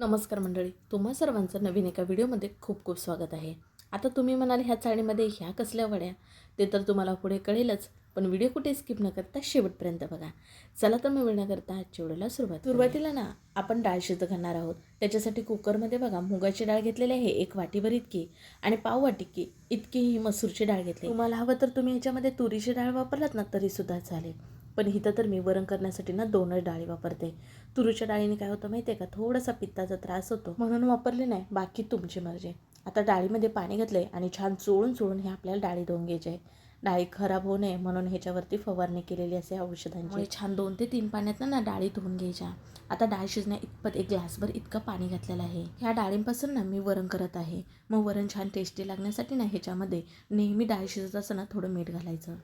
नमस्कार मंडळी तुम्हा सर्वांचं नवीन एका व्हिडिओमध्ये खूप खूप स्वागत आहे. आता तुम्ही म्हणाल ह्या चाळणीमध्ये ह्या कसल्या वड्या? ते तर तुम्हाला पुढे कळेलच पण व्हिडिओ कुठे स्किप न करता शेवटपर्यंत बघा. चला तर मी वेळ करता आजच्या वेळेला सुरुवात सुरुवातीला ना आपण डाळ शिजत घालणार आहोत. त्याच्यासाठी कुकरमध्ये बघा मुगाची डाळ घेतलेली आहे एक वाटीभर इतकी आणि पाव वाटी इतकी ही मसूरची डाळ घेतली. तुम्हाला हवं तर तुम्ही ह्याच्यामध्ये तुरीची डाळ वापरलात ना तरीसुद्धा चालेल. पण इथं तर मी वरण करण्यासाठी ना दोनच डाळी वापरते. तुरीच्या डाळीने काय होतं माहिती आहे का? थोडासा पित्ताचा त्रास होतो. म्हणून वापरले नाही. बाकी तुमची मर्जी. आता डाळीमध्ये पाणी घातलंय आणि छान चोळून चोळून हे आपल्याला डाळी धुवून घ्यायचे आहे. डाळी खराब होऊ नये म्हणून ह्याच्यावरती फवारणी केलेली असे औषधांची. छान दोन ते तीन पाण्यात ना डाळी धुवून घ्यायच्या. आता डाळ शिजण्या इतपत एक ग्लासभर इतकं पाणी घातलेलं आहे. ह्या डाळींपासून ना मी वरण करत आहे. मग वरण छान टेस्टी लागण्यासाठी ना ह्याच्यामध्ये नेहमी डाळ शिजत असताना थोडं मीठ घालायचं.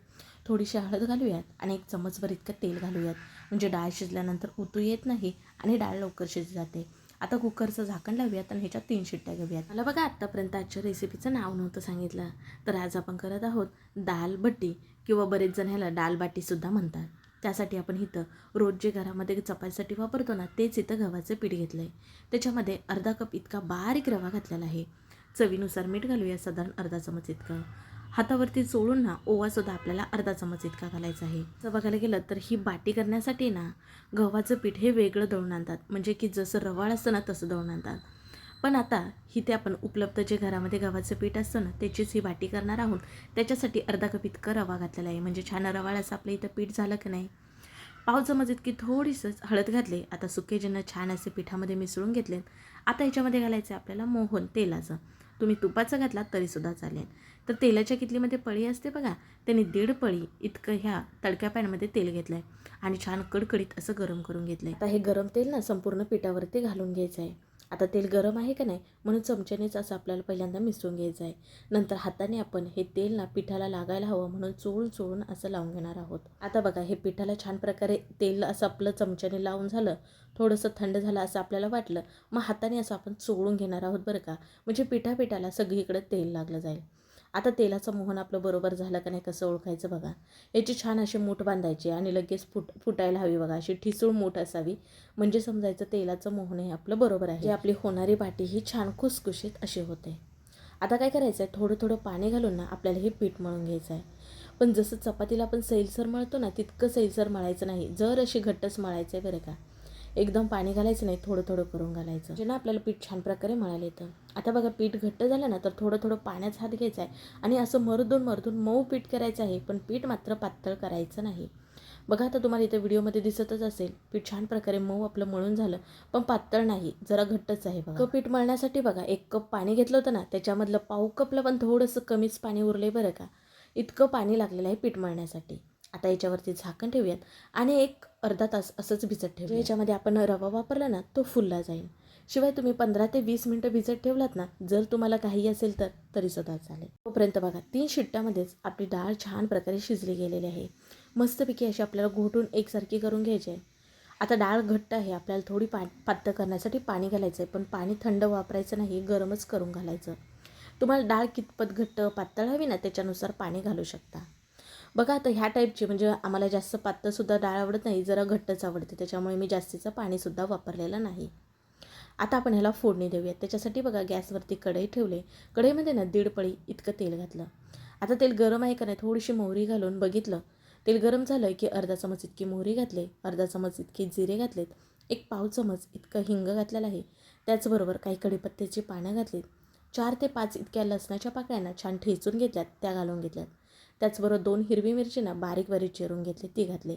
थोडीशी हळद घालूयात आणि एक चमचभर इतकं तेल घालूयात. म्हणजे डाळ शिजल्यानंतर उतू येत नाही आणि डाळ लवकर शिजत जाते. आता कुकरचं झाकण लावूयात आणि ह्याच्यात तीन शिट्ट्या घेऊयात. मला बघा आत्तापर्यंत आजच्या रेसिपीचं नाव नव्हतं सांगितलं. तर आज आपण करत आहोत दाल बट्टी किंवा बरेच जण ह्याला दाल बाटीसुद्धा म्हणतात. त्यासाठी आपण इथं रोज जे घरामध्ये चपातीसाठी वापरतो ना तेच इथं गव्हाचं पीठ घेतलं आहे त्याच्यामध्ये अर्धा कप इतका बारीक रवा घातलेला आहे. चवीनुसार मीठ घालूया साधारण अर्धा चमच इतकं. हातावरती चोळून ना ओवासुद्धा आपल्याला अर्धा चमच इतका घालायचा आहे. जर बघायला गेलं तर ही बाटी करण्यासाठी ना गव्हाचं पीठ हे वेगळं दळून आणतात. म्हणजे की जसं रवाळ असतं ना तसं दळून आणतात. पण आता इथे आपण उपलब्ध जे घरामध्ये गव्हाचं पीठ असतं ना त्याचीच ही बाटी करणार आहोत. त्याच्यासाठी अर्धा कप इतकं रवा घातलेला आहे. म्हणजे छान रवाळ असं आपलं इथं पीठ झालं की नाही? पाव चमच इतकी थोडीसंच हळद घातले. आता सुके ज्यांना छान असे पिठामध्ये मिसळून घेतलेत. आता ह्याच्यामध्ये घालायचं आहे आपल्याला मोहन तेलाचं. तुम्ही तुपाचं घातलात तरीसुद्धा चालेल. तर तेलाच्या कितलीमध्ये पळी असते बघा त्यांनी दीड पळी इतकं ह्या तडक्या पॅनमध्ये तेल घेतलं आहे आणि छान कडकडीत असं गरम करून घेतलं आहे आता हे गरम तेल ना संपूर्ण पिठावरती घालून घ्यायचं आहे आता तेल गरम आहे का नाही म्हणून चमच्यानेच असं आपल्याला पहिल्यांदा मिसळून घ्यायचं आहे. नंतर हाताने आपण हे तेल ना पिठाला लागायला हवं म्हणून चोळून चोळून असं लावून घेणार आहोत. आता बघा हे पिठाला छान प्रकारे तेल असं आपलं चमच्याने लावून झालं थोडंसं थंड झालं असं आपल्याला वाटलं मग हाताने असं आपण चोळून घेणार आहोत बरं का? म्हणजे पिठापिठाला सगळीकडे तेल लागलं जाईल. आता तेलाचं मोहन आपलं बरोबर झालं का नाही कसं ओळखायचं बघा. याची छान अशी मूठ बांधायची आणि लगेच फुट फुटायला हवी बघा. अशी ठिसूळ मूठ असावी. म्हणजे समजायचं तेलाचं मोहन हे आपलं बरोबर आहे. आपली होणारी बाटी ही छान खुसखुशीत अशी होते. आता काय करायचं आहे थोडं थोडं पाणी घालून ना आपल्याला हे पीठ मळून घ्यायचं आहे पण जसं चपातीला आपण सैलसर मळतो ना तितकं सैलसर मळायचं नाही. जर अशी घट्टच मळायचं आहे बरं का. एकदम पाणी घालायचं नाही थोडं थोडं करून घालायचं. म्हणजे ना आपल्याला पीठ छान प्रकारे मळायला येतं. आता बघा पीठ घट्ट झालं ना तर थोडं थोडं पाण्याचा हात घ्यायचा आहे. आणि असं मरदून मरदून मऊ पीठ करायचं आहे पण पीठ मात्र पातळ करायचं नाही. बघा आता तुम्हाला इथे व्हिडिओमध्ये दिसतच असेल पीठ छान प्रकारे मऊ आपलं मळून झालं पण पातळ नाही जरा घट्टच आहे बघा. पीठ मळण्यासाठी बघा एक कप पाणी घेतलं होतं ना त्याच्यामधलं पाऊ कपला पण थोडंसं कमीच पाणी उरले बरं का. इतकं पाणी लागलेलं आहे पीठ मळण्यासाठी. आता याच्यावरती झाकण ठेवूयात. आणि एक अर्धा तास असंच भिजत ठेवलं याच्यामध्ये आपण रवा वापरला ना तो फुलला जाईल. शिवाय तुम्ही पंधरा ते वीस मिनटं भिजत ठेवलात ना जर तुम्हाला काही असेल तर तरीसुद्धा चालेल. तोपर्यंत बघा तीन शिट्ट्यामध्येच आपली डाळ छान प्रकारे शिजली गेलेली आहे. मस्तपैकी अशी आपल्याला घोटून एकसारखी करून घ्यायची आहे. आता डाळ घट्ट आहे आपल्याला थोडी पा पातळ करण्यासाठी पाणी घालायचं आहे पण पाणी थंड वापरायचं नाही गरमच करून घालायचं. तुम्हाला डाळ कितपत घट्ट पातळ हवी ना त्याच्यानुसार पाणी घालू शकता. बघा आता ह्या टाईपची म्हणजे आम्हाला जास्त पातळसुद्धा डाळ आवडत नाही जरा घट्टच आवडते. त्याच्यामुळे मी जास्तीचं पाणीसुद्धा वापरलेलं नाही. आता आपण ह्याला फोडणी देऊयात. त्याच्यासाठी बघा गॅसवरती कढई ठेवले. कढईमध्ये ना दीड पळी इतकं तेल घातलं. आता तेल गरम आहे का नाही थोडीशी मोहरी घालून बघितलं. तेल गरम झालं की अर्धा चमच इतकी मोहरी घातले अर्धा चमच इतके जिरे घातलेत एक पाव चमच इतकं हिंग घातलेलं आहे. त्याचबरोबर काही कढीपत्त्याची पानं घातलीत. चार ते पाच इतक्या लसणाच्या पाकळ्यांना छान ठेचून घेतल्यात त्या घालून घेतल्यात. त्याचबरोबर दोन हिरवी मिरची ना बारीक बारीक चिरून घेतली ती घातली.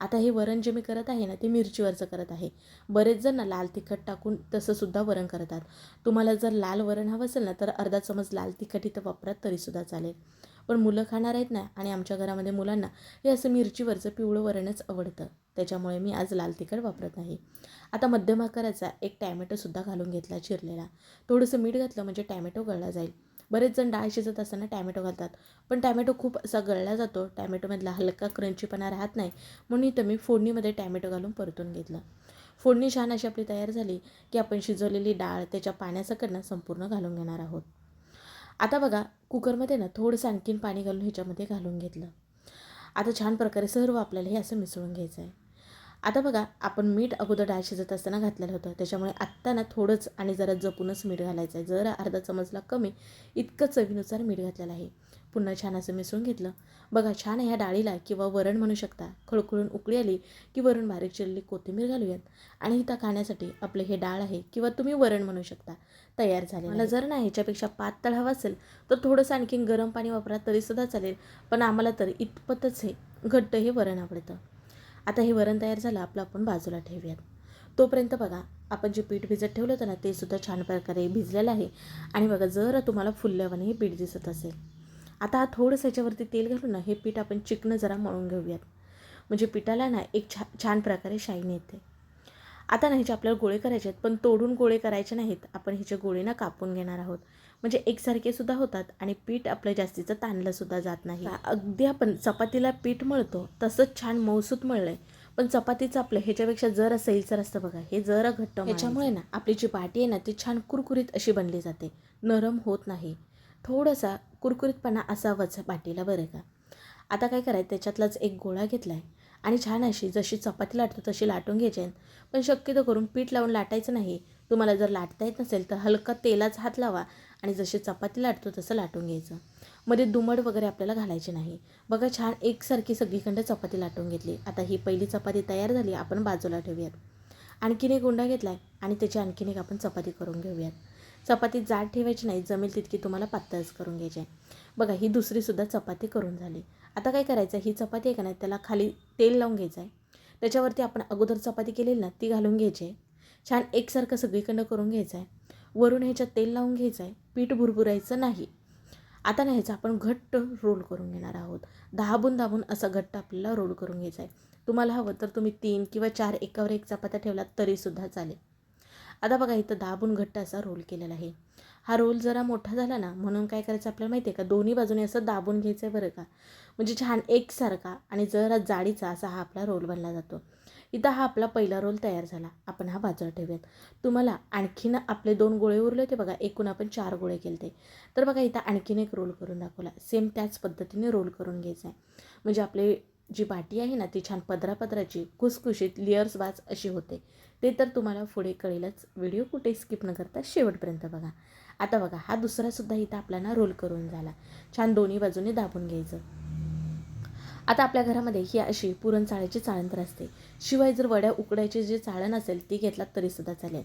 आता हे वरण जे मी करत आहे ना ते मिरचीवरचं करत आहे. बरेच जण ना लाल तिखट टाकून तसंसुद्धा वरण करतात. तुम्हाला जर लाल वरण हवं असेल ना तर अर्धा चमच लाल तिखट इथं वापरात तरीसुद्धा चालेल. पण मुलं खाणार आहेत ना आणि आमच्या घरामध्ये मुलांना हे असं मिरचीवरचं पिवळं वरणच आवडतं. त्याच्यामुळे मी आज लाल तिखट वापरत नाही आता मध्यम आकाराचा एक टॅमॅटोसुद्धा घालून घेतला चिरलेला. थोडंसं मीठ घातलं म्हणजे टॅमॅटो गळला जाईल. बरेच जण डाळ शिजत असताना टॅमॅटो घालतात. पण टॅमॅटो खूप असा गळला जातो. टॅमॅटोमधला हलका क्रंचीपणा राहत नाही. म्हणून इथं मी फोडणीमध्ये टॅमॅटो घालून परतून घेतलं. फोडणी छान अशी आपली तयार झाली की आपण शिजवलेली डाळ त्याच्या पाण्यासकडनं संपूर्ण घालून घेणार आहोत. आता बघा कुकरमध्ये ना थोडंसं आणखीन पाणी घालून ह्याच्यामध्ये घालून घेतलं. आता छान प्रकारे सर्व आपल्याला हे असं मिसळून घ्यायचं आहे आता बघा आपण मीठ अगोदर डाळ शिजत असताना घातलेलं होतं. त्याच्यामुळे आत्ता ना थोडंच आणि जरा जपूनच मीठ घालायचं आहे जरा अर्धा चमचला कमी इतकं चवीनुसार मीठ घातलेलं आहे. पुन्हा छान असं मिसळून घेतलं. बघा छान ह्या डाळीला किंवा वरण म्हणू शकता. खळखळून उकळी आली की वरून बारीक चिरलेली कोथिंबीर घालूयात. आणि इथं खाण्यासाठी आपलं हे डाळ आहे किंवा तुम्ही वरण म्हणू शकता. तयार झाले मला जर ना ह्याच्यापेक्षा पातळ हवं असेल तर थोडंसं आणखीन गरम पाणी वापरा तरीसुद्धा चालेल. पण आम्हाला तर इतपतच हे घट्ट हे वरण आवडतं. आता हे वरण तयार झालं आपलं आपण बाजूला ठेवूयात. तोपर्यंत बघा आपण जे पीठ भिजत ठेवलं होतं ना ते सुद्धा छान प्रकारे भिजलेलं आहे. आणि बघा जर तुम्हाला फुलल्यावाने हे पीठ दिसत असेल. आता हा थोडंसं याच्यावरती तेल घालून ना हे पीठ आपण चिकनं जरा मळून घेऊयात. म्हणजे पिठाला ना एक छा छान प्रकारे शाईन येते. आता ना ह्याचे आपल्याला गोळे करायचे आहेत पण तोडून गोळे करायचे नाहीत आपण ह्याचे गोळे ना कापून घेणार आहोत. म्हणजे एकसारखे सुद्धा होतात आणि पीठ आपलं जास्तीचं ताणलं सुद्धा जात नाही. अगदी आपण चपातीला पीठ मळतो तसंच छान मौसूत मळलं आहे पण चपातीचं आपलं ह्याच्यापेक्षा जरा सैलसर असतं बघा हे जरा घट्ट ह्याच्यामुळे ना आपली जी बाटी आहे ना ती छान कुरकुरीत अशी बनली जाते. नरम होत नाही. थोडासा कुरकुरीतपणा असावाच बाटीला बरं का? आता काय करायचं त्याच्यातलाच एक गोळा घेतला आहे आणि छान अशी जशी चपाती लाटतो तशी लाटून घ्यायची. पण शक्यतो करून पीठ लावून लाटायचं नाही. तुम्हाला जर लाटता येत नसेल तर हलका तेलाचा हात लावा आणि जशी चपाती लाटतो तसं लाटून घ्यायचं. मध्ये दुमड वगैरे आपल्याला घालायची नाही. बघा छान एकसारखी सगळीकडं चपाती लाटून घेतली. आता ही पहिली चपाती तयार झाली आपण बाजूला ठेवूयात. आणखीन एक गुंडा घेतला आहे आणि त्याची आणखीन एक आपण चपाती करून घेऊयात. चपाती जाड ठेवायची नाही जमेल तितकी तुम्हाला पातळच करून घ्यायची आहे. बघा ही दुसरीसुद्धा चपाती करून झाली. आता काय करायचं ही चपाती आहे का नाही त्याला खाली तेल लावून घ्यायचं आहे. त्याच्यावरती आपण अगोदर चपाती केलेली ना ती घालून घ्यायची आहे. छान एकसारखं सगळीकडं करून घ्यायचं आहे. वरून ह्याच्यात तेल लावून घ्यायचं आहे. पीठ भुरभुरायचं नाही. आता नाही ह्याचा आपण घट्ट रोल करून घेणार आहोत. दाबून दाबून असा घट्ट आपल्याला रोल करून घ्यायचा आहे. तुम्हाला हवं तर तुम्ही तीन किंवा चार एकावर एक चपात्या ठेवलात तरीसुद्धा चालेल. आता बघा इथं दाबून घट्ट असा रोल केलेला आहे. हा रोल जरा मोठा झाला ना म्हणून काय करायचं आपल्याला माहिती आहे का? दोन्ही बाजूने असं दाबून घ्यायचं आहे बरं का? म्हणजे छान एकसारखा आणि जरा जाडीचा असा हा आपला रोल बनला जातो. इथं हा आपला पहिला रोल तयार झाला. आपण हा बाजूला ठेवूयात. तुम्हाला आणखीन आपले दोन गोळे उरले होते बघा. एकूण आपण चार गोळे केले तर बघा इथं आणखीन एक रोल करून दाखवला. सेम त्याच पद्धतीने रोल करून घ्यायचा आहे म्हणजे आपले जी बाटी आहे ना ती छान पदरा पदराची खुसखुशीत लिअर्स वाज अशी होते. ते तर तुम्हाला पुढे कळेलच. व्हिडिओ कुठे स्किप न करता शेवटपर्यंत बघा. आता बघा हा दुसरासुद्धा इथं आपल्याला रोल करून झाला. छान दोन्ही बाजूने दाबून घ्यायचं. आता आपल्या घरामध्ये ही अशी पुरण चाळ्याची चाळण तर असते. शिवाय जर वड्या उकडायची जे चाळण असेल ती घेतलात तरीसुद्धा चालेल.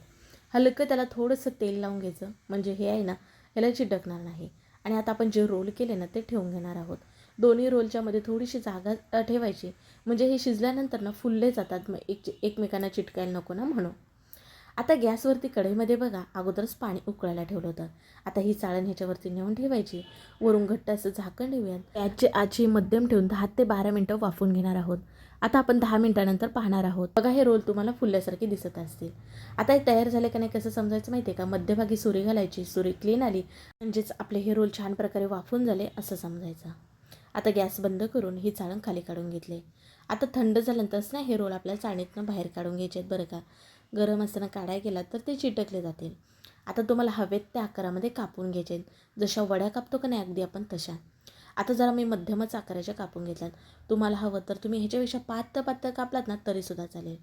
हलकं त्याला थोडंसं तेल लावून घ्यायचं. म्हणजे हे आहे ना ह्याला चिटकणार नाही. आणि आता आपण जे रोल केले ना ते ठेवून घेणार आहोत. दोन्ही रोलच्या मध्ये थोडीशी जागा ठेवायची. म्हणजे हे शिजल्यानंतर ना फुलले जातात. मग एक एकमेकांना चिटकायला नको ना म्हणून. आता गॅसवरती कढईमध्ये बघा अगोदरच पाणी उकळायला ठेवलं होतं. आता ही चाळण ह्याच्यावरती नेऊन ठेवायची. वरून घट्ट असं झाकण ठेवूयात. याचे आजी मध्यम ठेवून दहा ते बारा मिनटं वाफून घेणार आहोत. आता आपण दहा मिनटानंतर पाहणार आहोत. बघा हे रोल तुम्हाला फुलल्यासारखे दिसत असतील. आता हे तयार झाले का नाही कसं समजायचं माहिती आहे का? मध्यभागी सुरी घालायची. सुरी क्लीन आली. म्हणजेच आपले हे रोल छान प्रकारे वाफून झाले असं समजायचं. आता गॅस बंद करून ही चाळण खाली काढून घेतले. आता थंड झाल्यानंतरच ना हे रोल आपल्या चाळणीतनं बाहेर काढून घ्यायचे आहेत बरं का. गरम असताना काढाय गेला तर ते चिटकले जातील. आता तुम्हाला हवेत त्या आकारामध्ये कापून घ्यायचे आहेत. जशा वड्या कापतो का नाही अगदी आपण तशा. आता जरा मी मध्यमच आकाराच्या कापून घेतल्यात. तुम्हाला हवं तर तुम्ही ह्याच्यापेक्षा पातळ पातळ कापलात ना तरीसुद्धा चालेल.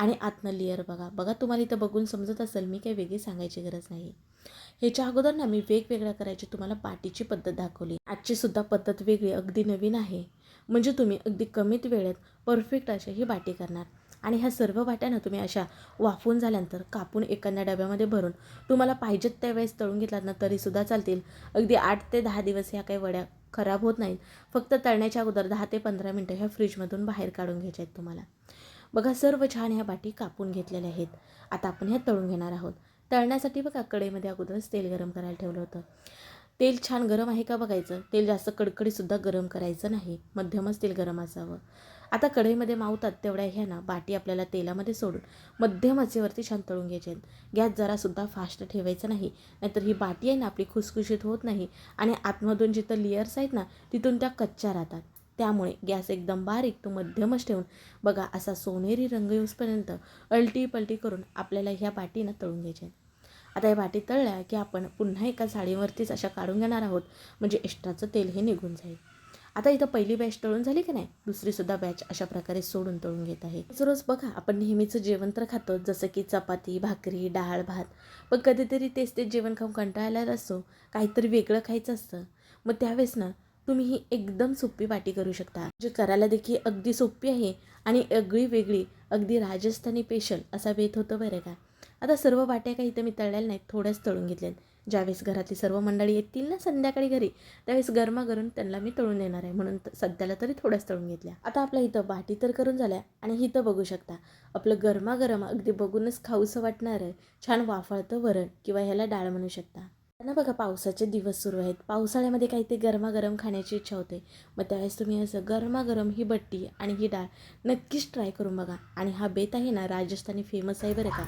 आणि आतनं लेअर बघा. बघा तुम्हाला इथं बघून समजत असेल मी काही वेगळी सांगायची गरज नाही. ह्याच्या अगोदर ना मी वेगवेगळ्या करायची तुम्हाला पाटीची पद्धत दाखवली. आजची सुद्धा पद्धत वेगळी अगदी नवीन आहे. म्हणजे तुम्ही अगदी कमीत वेळेत परफेक्ट अशा ही बाटी करणार. आणि ह्या सर्व वाट्यानं तुम्ही अशा वाफून झाल्यानंतर कापून एखाद्या डब्यामध्ये भरून तुम्हाला पाहिजेत त्यावेळेस तळून घेतलात ना तरीसुद्धा चालतील. अगदी आठ ते दहा दिवस ह्या काही वड्या खराब होत नाहीत. फक्त तळण्याच्या अगोदर दहा ते पंधरा मिनटं ह्या फ्रीजमधून बाहेर काढून घ्यायच्या आहेत तुम्हाला. बघा सर्व छान ह्या बाटी कापून घेतलेल्या आहेत. आता आपण ह्या तळून घेणार आहोत. तळण्यासाठी बघा कढईमध्ये अगोदरच तेल गरम करायला ठेवलं होतं. तेल छान गरम आहे का बघायचं? तेल जास्त कडकडीसुद्धा गरम करायचं नाही. मध्यमच तेल गरम असावं. आता कढईमध्ये मावतात तेवढ्या ह्या ना बाटी आपल्याला तेलामध्ये सोडून मध्यम आचेवरती छान तळून घ्यायचे आहेत. गॅस जरासुद्धा फास्ट ठेवायचं नाही. नाहीतर ही बाटी आहे ना आपली खुसखुशीत होत नाही. आणि आतमधून जिथं लेयर्स आहेत ना तिथून त्या कच्च्या राहतात. त्यामुळे गॅस एकदम बारीक तो मध्यमच ठेवून बघा असा सोनेरी रंग येऊसपर्यंत अलटी पलटी करून आपल्याला ह्या बाटीनं तळून घ्यायचे आता या बाटी तळल्या की आपण पुन्हा एका साडीवरतीच अशा काढून घेणार आहोत. म्हणजे एक्स्ट्राचं तेल हे निघून जाईल. आता इथं पहिली बॅच तळून झाली की नाही? दुसरीसुद्धा बॅच अशा प्रकारे सोडून तळून घेत आहे. रोज बघा आपण नेहमीचं जेवण तर खातो. जसं की चपाती भाकरी डाळ भात. पण कधीतरी तेच तेच जेवण खाऊन कंटाळायला असतो. काहीतरी वेगळं खायचं असतं. मग त्यावेळेस ना तुम्ही ही एकदम सोपी वाटी करू शकता. जे करायला देखील अगदी सोपी आहे आणि अगळी वेगळी अगदी राजस्थानी पेशल असा बेत होतो बरं का. आता सर्व वाट्या काही इथं मी तळलेल्या नाहीत थोड्याच तळून घेतल्यात. ज्यावेळेस घरातली सर्व मंडळी येतील ना संध्याकाळी घरी त्यावेळेस गरमागरून त्यांना मी तळून देणार आहे. म्हणून सध्याला तरी थोड्याच तळून घेतल्या. आता आपल्या इथं वाटी तर करून झाल्या आणि इथं बघू शकता आपलं गरमागरम अगदी बघूनच खाऊसं वाटणार आहे छान वाफाळतं वरण किंवा ह्याला डाळ म्हणू शकता. ना बघा पावसाचे दिवस सुरू आहेत. पावसाळ्यामध्ये काही ते गरमागरम खाण्याची इच्छा होते. मग त्यावेळेस तुम्ही असं गरमागरम ही बट्टी आणि ही डाळ नक्कीच ट्राय करून बघा. आणि हा बेत आहे ना राजस्थानी फेमस आहे बरं का.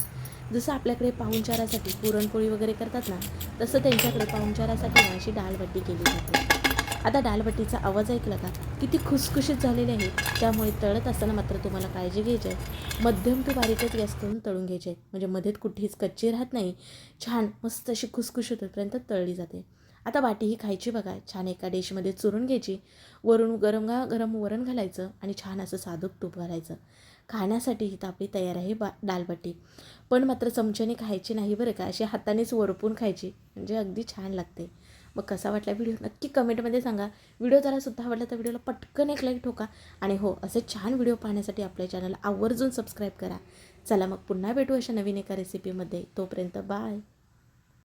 जसं आपल्याकडे पाहुणचारासाठी पुरणपोळी वगैरे करतात ना तसं त्यांच्याकडे पाहुणचारासाठी ना अशी डाळबट्टी केली जाते. आता डालबट्टीचा आवाज ऐकला का? किती खुसखुशीत झालेले आहे. त्यामुळे तळत असताना मात्र तुम्हाला काळजी घ्यायची आहे. मध्यम ते बारीकच गॅस करून तळून घ्यायचे आहे. म्हणजे मध्येच कुठेच कच्ची राहत नाही. छान मस्त अशी खुसखुशीत होतपर्यंत तळली जाते. आता वाटी ही खायची बघा. छान एका डिशमध्ये चुरून घ्यायची. वरून गरम गा गरम वरण घालायचं आणि छान असं साधूक तूप घालायचं. खाण्यासाठी ही आपली तयार आहे बा डालबट्टी पण मात्र चमच्याने खायची नाही बरं का? अशी हातानेच वरपून खायची. म्हणजे अगदी छान लागते. मग कसा वाटला व्हिडिओ? नक्की कमेंटमध्ये सांगा. व्हिडिओ जरा सुद्धा आवडला तर व्हिडिओला पटकन एक लाईक ठोका आणि हो असे छान व्हिडिओ पाहण्यासाठी आपल्या चॅनल आवर्जून सबस्क्राईब करा. चला मग पुन्हा भेटू अशा नवीन एका रेसिपीमध्ये तोपर्यंत बाय